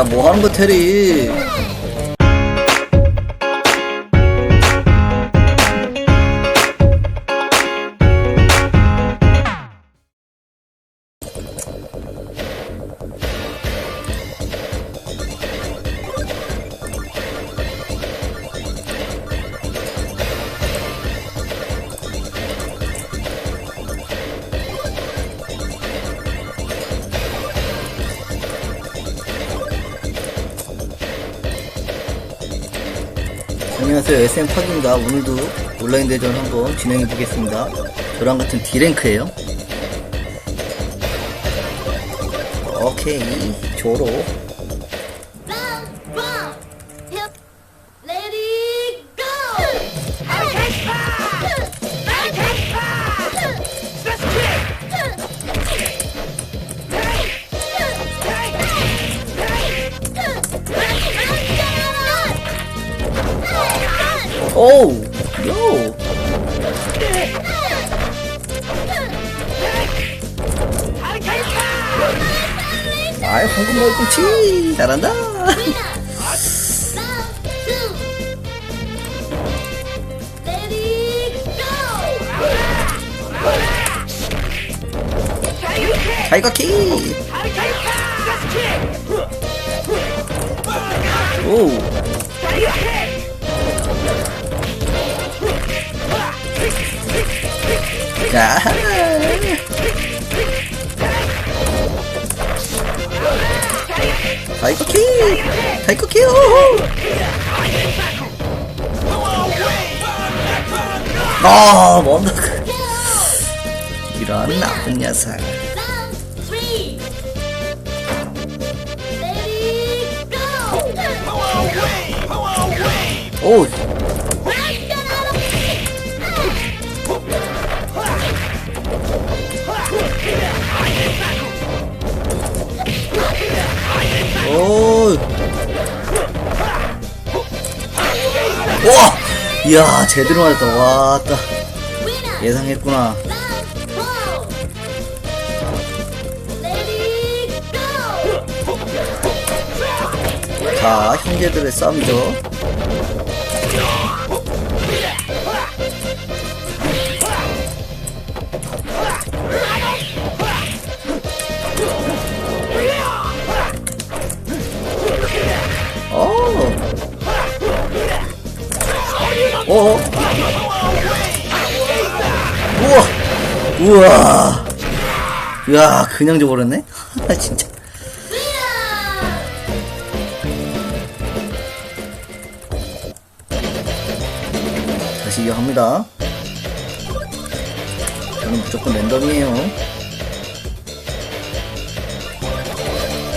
야, 뭐 하는 거, 테리? 안녕하세요. SM 팍입니다. 오늘도 온라인 대전 한번 진행해 보겠습니다. 저랑 같은 D랭크예요 오케이, 조로. 오우! 요! 아이, 황금 멀꿈치! 잘한다! 타이거 키! 오우! 자! 타이거 키! 타이거 키! 오호! 아, 뭔다. 이런 나쁜 녀석. 오! 이야, 제대로 맞았다. Winner. 예상했구나. 자, 형제들의 싸움이죠. 어. 우와. 우와. 야, 그냥 줘버렸네? 진짜. 다시 이어합니다. 저는 무조건 랜덤이에요.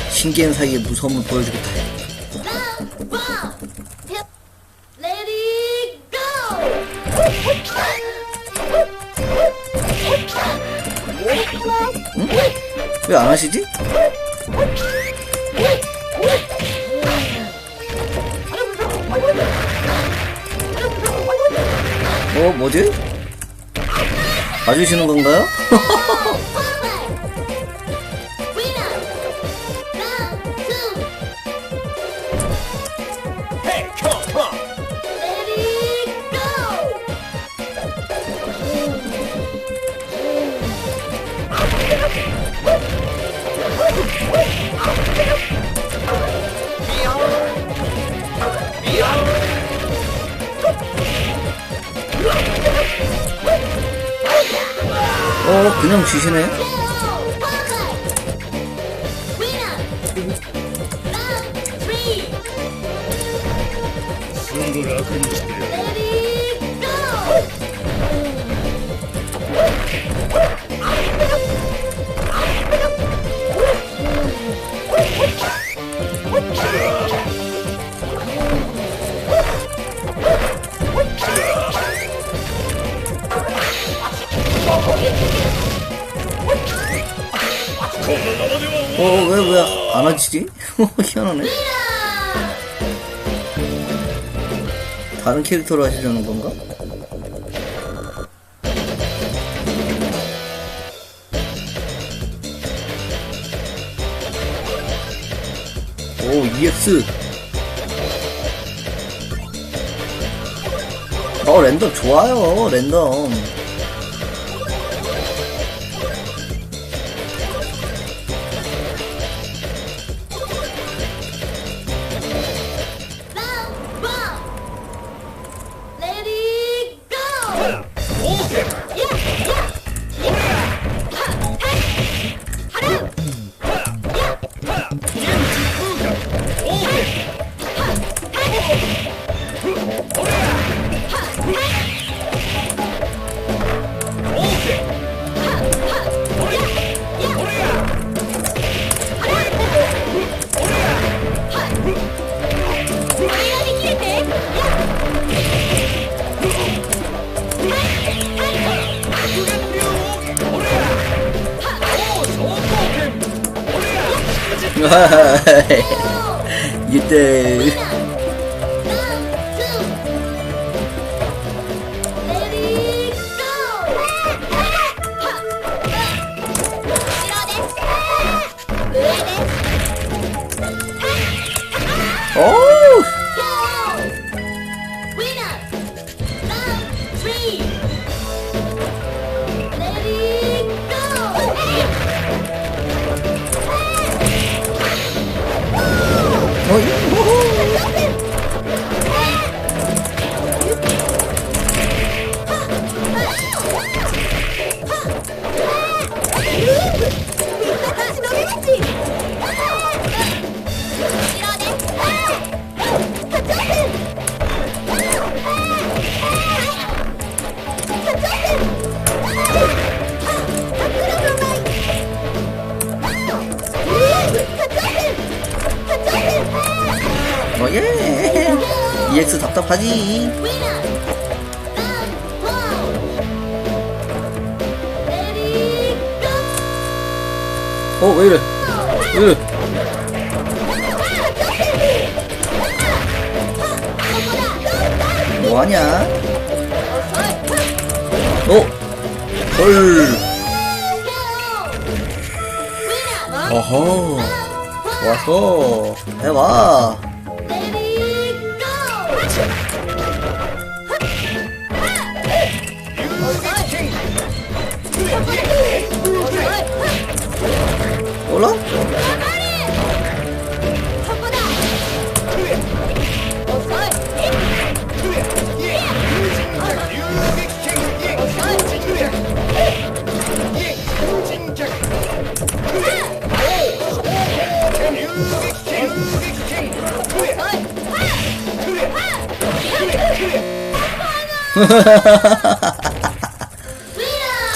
신기한 사이에 무서움을 보여주겠다. 왜 안 하시지? 어, 뭐지? 봐주시는 건가요? 어, 그냥 주시네? 안 하시지? 희한하네. 다른 캐릭터로 하시려는 건가? 오. 오 EX 어 랜덤 좋아요 랜덤 1대1 EX 답답하지? 어 왜이래? 왜이래? 뭐하냐? 어? 헐. 어허. 좋았어. 해봐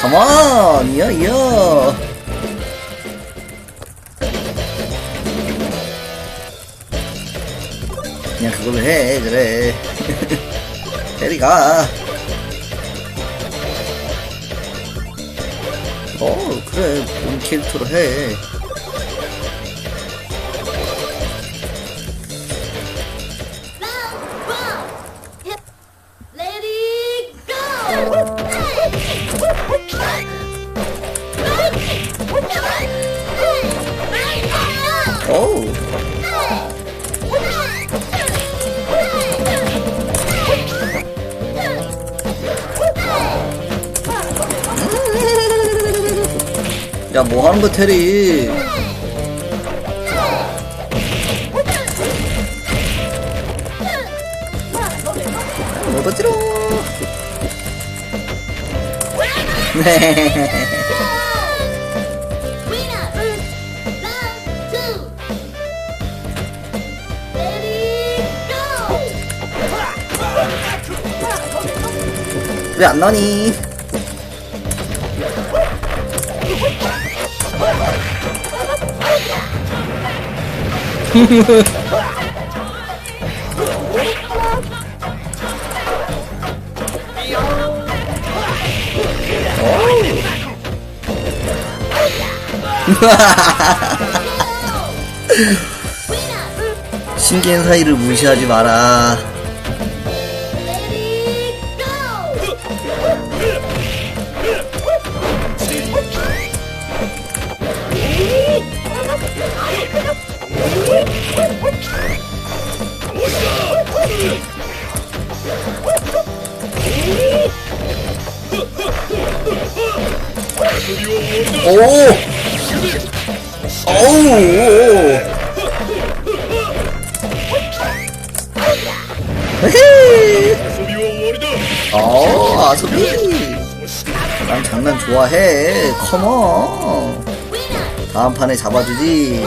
컴온 이어 이어 그냥 그걸로 해 그래. 테리가 어 그래. 본 캐릭터로 해 야 뭐하는 거 테리 먹었지롱 Winner! Round two! Let it go! 왜안 나니 신기한 사이를 무시하지 마라 오! 어우! 어, 아소비! 난 장난 좋아해. 컴온! 다음 판에 잡아주지.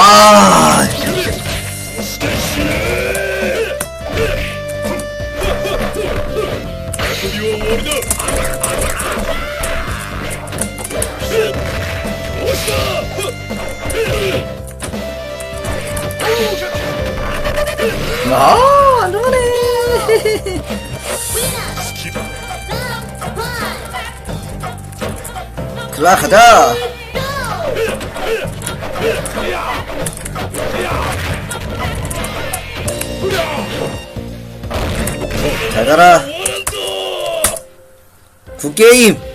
아. 아, 안 들어가네. 그라 가자. 나가라. 굿게임!